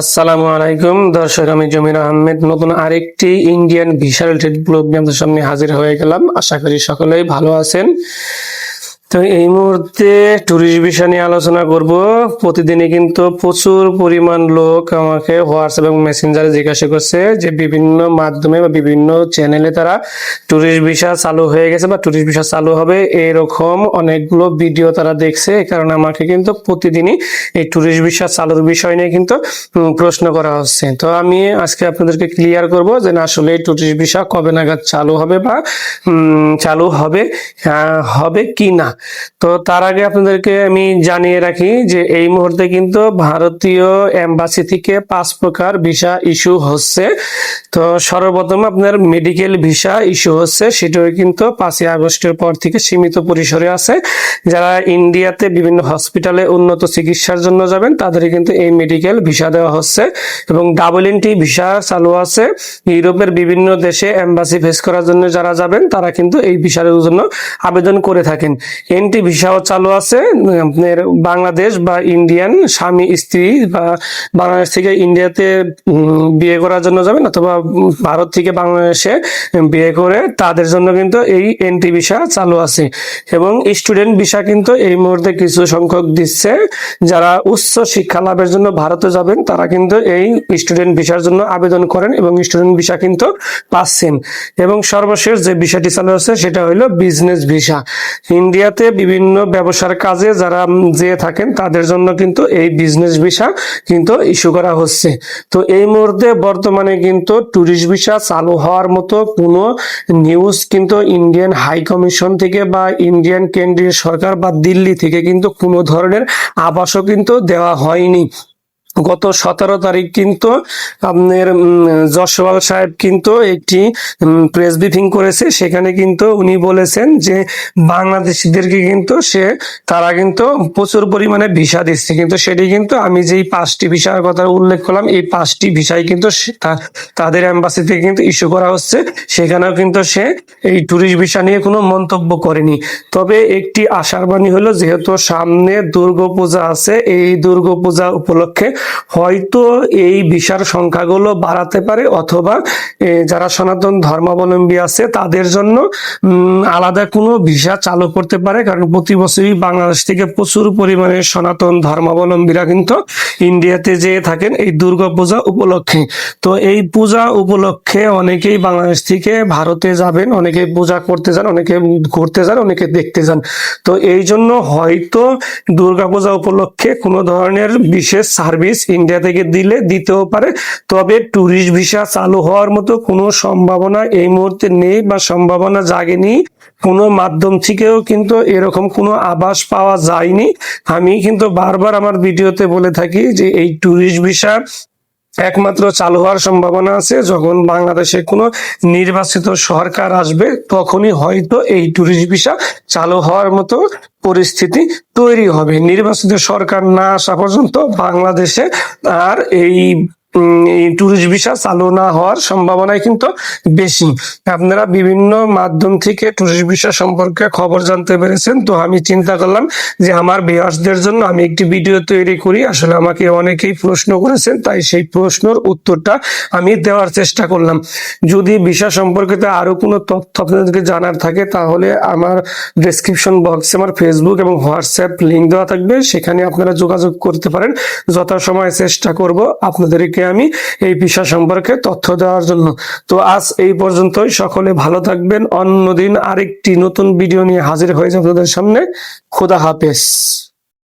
আসসালামু আলাইকুম। দর্শক, আমি জমির আহমেদ। নতুন আরেকটি ইন্ডিয়ান ভিসা রিলেটেড ব্লগ নিয়ে আপনাদের সামনে হাজির হয়ে গেলাম। আশা করি সকলেই ভালো আছেন। তো এই মুহূর্তে ট্যুরিস্ট ভিসা নিয়ে আলোচনা করব। প্রতিদিনই কিন্তু প্রচুর পরিমাণ লোক আমাকে হোয়াটসঅ্যাপ এবং মেসেঞ্জারে জিজ্ঞাসা করছে যে বিভিন্ন মাধ্যমে বা বিভিন্ন চ্যানেলে তারা ট্যুরিস্ট ভিসা চালু হয়ে গেছে বা ট্যুরিস্ট ভিসা চালু হবে এরকম অনেকগুলো ভিডিও তারা দেখছে। এই কারণে আমাকে কিন্তু প্রতিদিনই এই ট্যুরিস্ট ভিসা চালুর বিষয় নিয়ে কিন্তু প্রশ্ন করা হচ্ছে। তো আমি আজকে আপনাদেরকে ক্লিয়ার করব যে না, আসলে এই ট্যুরিস্ট ভিসা কবে নাগাদ চালু হবে বা চালু হবে হবে কি না তো তার আগে আপনাদেরকে আমি জানিয়ে রাখি যে এই মুহূর্তে কিন্তু ভারতীয় এম্বাসি থেকে পাঁচ প্রকার ভিসা ইস্যু হচ্ছে। তো সর্বপ্রথম আপনার মেডিকেল ভিসা ইস্যু হচ্ছে, সেটাও কিন্তু পাঁচই আগস্টের পর থেকে সীমিত পরিসরে আছে। যারা ইন্ডিয়াতে বিভিন্ন হসপিটালে উন্নত চিকিৎসার জন্য যাবেন তাদের কিন্তু এই মেডিকেল ভিসা দেওয়া হচ্ছে। এবং ডাবল এনটি ভিসা চালু আছে। ইউরোপের বিভিন্ন দেশে এম্বাসি ফেস করার জন্য যারা যাবেন, তারা কিন্তু এই ভিসার জন্য আবেদন করে থাকেন। এনটি ভিসাও চালু আছে, আপনার বাংলাদেশ বা ইন্ডিয়ান স্বামী, স্ত্রী বা বাংলাদেশ থেকে ইন্ডিয়াতে বিয়ে করার জন্য যাবেন অথবা ভারত থেকে বাংলাদেশে বিয়ে করে তাদের জন্য কিন্তু এই এনটি ভিসা চালু আছে। এবং স্টুডেন্ট ভিসা কিন্তু এই মুহূর্তে কিছু সংখ্যক দিচ্ছে, যারা উচ্চ শিক্ষা লাভের জন্য ভারতে যাবেন, তারা কিন্তু এই স্টুডেন্ট ভিসার জন্য আবেদন করেন এবং স্টুডেন্ট ভিসা কিন্তু পাচ্ছেন। এবং সর্বশেষ যে ভিসাটি চালু আছে, সেটা হলো বিজনেস ভিসা। ইন্ডিয়াতে বিভিন্ন ব্যবসার কাজে যারা যে থাকেন, তাদের জন্য কিন্তু এই বিজনেস ভিসা কিন্তু ইস্যু করা হচ্ছে। তো এই মুহূর্তে বর্তমানে কিন্তু ট্যুরিস্ট ভিসা চালু হওয়ার মতো কোনো নিউজ কিন্তু ইন্ডিয়ান হাই কমিশন থেকে বা ইন্ডিয়ান কেন্দ্রীয় সরকার বা দিল্লি থেকে কিন্তু কোনো ধরনের আবাসও কিন্তু দেওয়া হয়নি। গত সতেরো তারিখ কিন্তু আপনার উম, যশওয়াল সাহেব কিন্তু একটি প্রেস ব্রিফিং করেছে। সেখানে কিন্তু উনি বলেছেন যে বাংলাদেশিদেরকে কিন্তু সে তারা কিন্তু প্রচুর পরিমাণে ভিসা দিচ্ছে। কিন্তু সেটি কিন্তু আমি যেই পাঁচটি ভিসার কথা উল্লেখ করলাম এই পাঁচটি ভিসাই কিন্তু তাদের থেকে কিন্তু ইস্যু করা হচ্ছে। সেখানেও কিন্তু সে এই ট্যুরিস্ট ভিসা নিয়ে কোনো মন্তব্য করেনি। তবে একটি আশার বাণী হলো যেহেতু সামনে দুর্গাপূজা আছে এই দুর্গাপূজা উপলক্ষে হয়তো এই ভিসার সংখ্যাগুলো বাড়াতে পারে অথবা যারা সনাতন ধর্মাবলম্বী আছে, তাদের জন্য আলাদা কোনো ভিসা চালু করতে পারে। কারণ প্রতি বছরই বাংলাদেশ থেকে প্রচুর পরিমাণে সনাতন ধর্মাবলম্বীরা কিন্তু ইন্ডিয়াতে যেয়ে থাকেন এই দুর্গা পূজা উপলক্ষে। তো এই পূজা উপলক্ষে অনেকেই বাংলাদেশ থেকে ভারতে যাবেন অনেকে পূজা করতে যান, অনেকে ঘুরতে যান, অনেকে দেখতে যান। তো এই জন্য হয়তো দুর্গাপূজা উপলক্ষে কোনো ধরনের বিশেষ সার্ভিস ইন্ডিয়া থেকে দিলে দিতেও পারে, তবে ট্যুরিস্ট ভিসা চালু হওয়ার মতো কোনো সম্ভাবনা এই মুহূর্তে নেই বা সম্ভাবনা জাগেনি। কোনো মাধ্যম থেকেও কিন্তু এরকম কোনো আভাস পাওয়া যায়নি। আমি কিন্তু বারবার আমার ভিডিওতে বলে থাকি যে এই ট্যুরিস্ট ভিসা একমাত্র চালু হওয়ার সম্ভাবনা আছে। যখন বাংলাদেশে কোনো নির্বাচিত সরকার আসবে, তখনই হয়তো এই ট্যুরিস্ট ভিসা চালু হওয়ার মতো পরিস্থিতি তৈরি হবে। নির্বাচিত সরকার না আসা পর্যন্ত বাংলাদেশে আর এই ট্যুরিস্ট ভিসা চালু না হওয়ার সম্ভাবনাই কিন্তু বেশি। আপনারা বিভিন্ন মাধ্যম থেকে ট্যুরিস্ট ভিসা সম্পর্কে খবর জানতে পেরেছেন, তো আমি চিন্তা করলাম যে আমার ভিউয়ার্সদের জন্য আমি একটি ভিডিও তৈরি করি। আসলে আমাকে অনেকেই প্রশ্ন করেছেন, তাই সেই প্রশ্নের উত্তরটা আমি দেওয়ার চেষ্টা করলাম। যদি ভিসা সম্পর্কিত আরও কোনো তথ্য আপনাদেরকে জানার থাকে, তাহলে আমার ডেসক্রিপশন বক্সে আমার ফেসবুক এবং হোয়াটসঅ্যাপ লিঙ্ক দেওয়া থাকবে। সেখানে আপনারা যোগাযোগ করতে পারেন। যথাসময়ে চেষ্টা করব আপনাদেরকে আমি এই পিসা সম্পর্কে তথ্য দেওয়ার জন্য। তো আজ এই পর্যন্তই। সকলে ভালো থাকবেন। অন্যদিন আরেকটি নতুন ভিডিও নিয়ে হাজির হয়ে যাবে আপনাদের সামনে। খোদা হাফেজ।